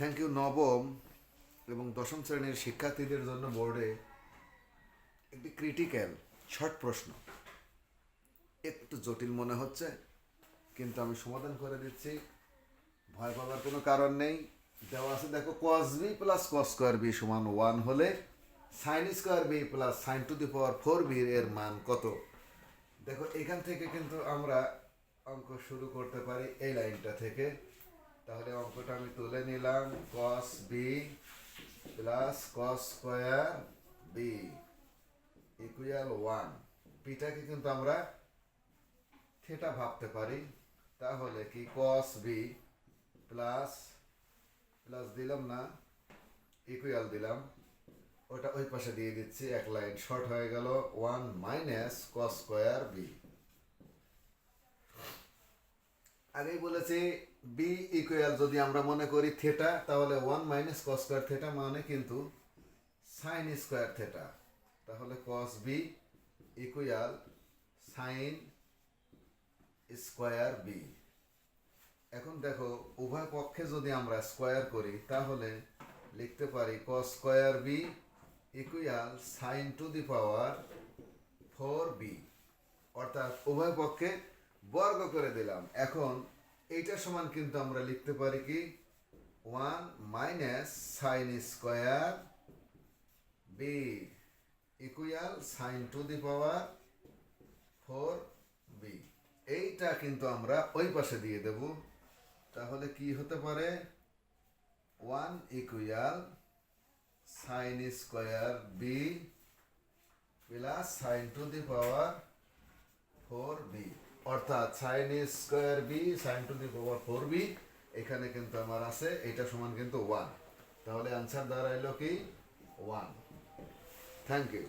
Thank you নবম এবং দশম শ্রেণির শিক্ষার্থীদের জন্য বোর্ডে একটি ক্রিটিক্যাল, শর্ট প্রশ্ন। একটু জটিল মনে হচ্ছে, কিন্তু আমি সমাধান করে দিচ্ছি। ভয় পাবার কোনো কারণ নেই। দেওয়া আছে, দেখো cos B plus cos square B সমান ওয়ান হলে sine square B plus sine to the power four B এর মান কত? দেখো, এখান থেকে কিন্তু আমরা অঙ্ক শুরু করতে পারি এই লাইনটা থেকে। তাহলে অঙ্কটা আমি তুলে নিলাম। Cos B plus cos square B equal one বিটাকে কিন্তু আমরা থেটা ভাবতে পারি। তাহলে কি কস বি প্লাস প্লাস দিলাম না ইকুয়াল দিলাম। ওটা ওই পাশে দিয়ে দিচ্ছি, এক লাইন শর্ট হয়ে গেল। One minus cos square B আগেই বলেছি বি ইকুয়াল যদি আমরা মনে করি থেটা তাহলে one minus cos square theta মানে কিন্তু সাইন স্কোয়ার থেটা তাহলে cos B equal sine square B এখন দেখো, উভয় পক্ষে যদি আমরা স্কোয়ার করি, তাহলে লিখতে পারি cos square B equal sine to the power four B অর্থাৎ উভয় পক্ষে বর্গ করে দিলাম। এখন এইটা সমান কিন্তু আমরা লিখতে পারি কি? One minus sine square B equal sine to the power four B. এইটা কিন্তু আমরা ওই পাশে দিয়ে দেব। তাহলে কি হতে পারে? One equal sine square B plus sine to the power four B. অর্থাৎ sine square B sine to the power four B এখানে কিন্তু আমার আছে, এটা সমান কিন্তু ওয়ান তাহলে আনসার দাঁড়াইলো কি? One thank you